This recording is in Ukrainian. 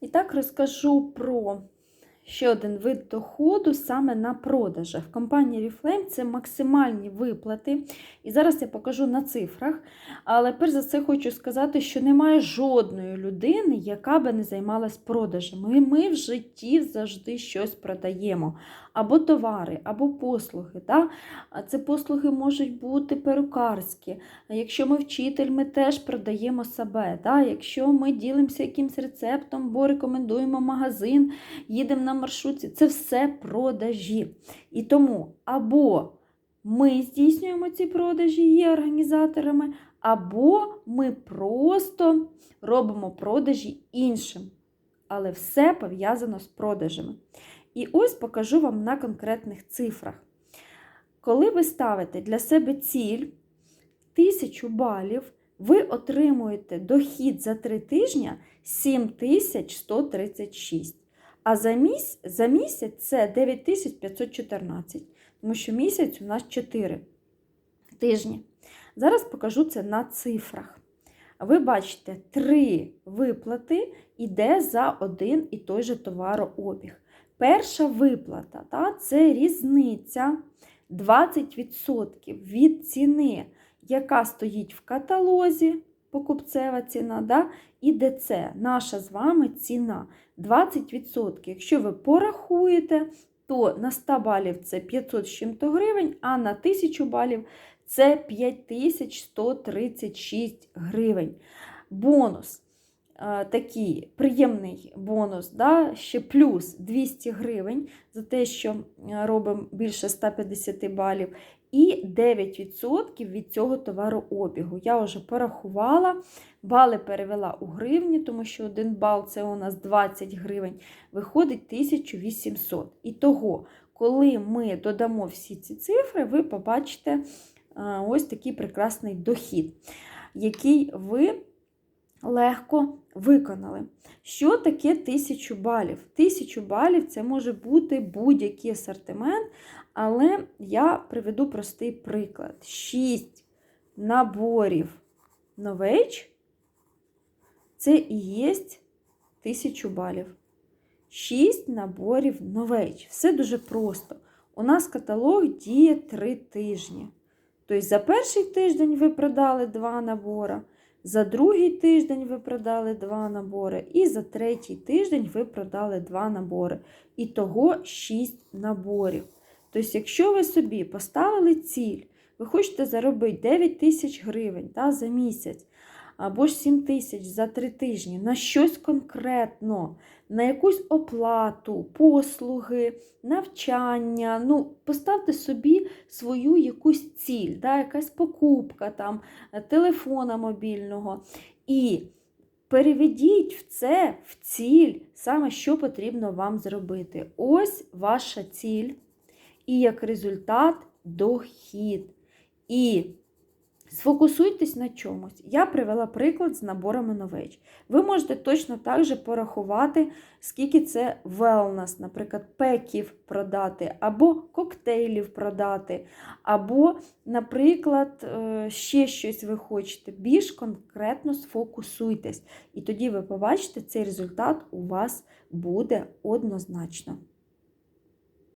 І так розкажу про ще один вид доходу саме на продажах. В компанії Reflame це максимальні виплати. І зараз я покажу на цифрах. Але перш за все хочу сказати, що немає жодної людини, яка би не займалась продажами. Ми в житті завжди щось продаємо. Або товари, або послуги. Да? Це послуги можуть бути перукарські. Якщо ми вчитель, ми теж продаємо себе. Да? Якщо ми ділимося якимось рецептом, бо рекомендуємо магазин, їдемо на маршрутці, це все продажі. І тому або ми здійснюємо ці продажі, є організаторами, або ми просто робимо продажі іншим. Але все пов'язано з продажами. І ось покажу вам на конкретних цифрах. Коли ви ставите для себе ціль 1000 балів, ви отримуєте дохід за 3 тижні 7136. А за місяць, за місяць це 9514, тому що місяць у нас 4 тижні. Зараз покажу це на цифрах. Ви бачите, 3 виплати йде за один і той же товарообіг. Перша виплата та, це різниця 20% від ціни, яка стоїть в каталозі, покупцева ціна, да, і ДЦ, наша з вами ціна 20%. Якщо ви порахуєте, то на 100 балів це 500 з чим-то гривень, а на 1000 балів це 5136 гривень. Бонус такий приємний бонус, да, ще плюс 200 гривень за те, що робимо більше 150 балів, і 9% від цього товарообігу. Я вже порахувала, бали перевела у гривні, тому що 1 бал це у нас 20 гривень, виходить 1800. І того, коли ми додамо всі ці цифри, ви побачите ось такий прекрасний дохід, який ви легко виконали. Що таке 1000 балів? 1000 балів це може бути будь-який асортимент, але я приведу простий приклад: 6 наборів новеч це і є 1000 балів. 6 наборів новеч. Все дуже просто. У нас каталог діє 3 тижні. Тобто за перший тиждень ви продали 2 набори. За другий тиждень ви продали два набори, і за третій тиждень ви продали два набори. І того 6 наборів. Тобто, якщо ви собі поставили ціль, ви хочете заробити 9 тисяч гривень та, за місяць, або ж 7 тисяч за 3 тижні на щось конкретно, на якусь оплату, послуги, навчання. Ну, Поставте собі свою якусь ціль, да, якась покупка там, телефона мобільного. І переведіть в це в ціль, саме що потрібно вам зробити. Ось ваша ціль. І як результат дохід. І Сфокусуйтесь на чомусь. Я привела приклад з наборами новеч. Ви можете точно так же порахувати, скільки це велнес, наприклад, пеків продати, або коктейлів продати, або, наприклад, е, ще щось ви хочете. Більш конкретно сфокусуйтесь. І тоді ви побачите, цей результат у вас буде однозначно.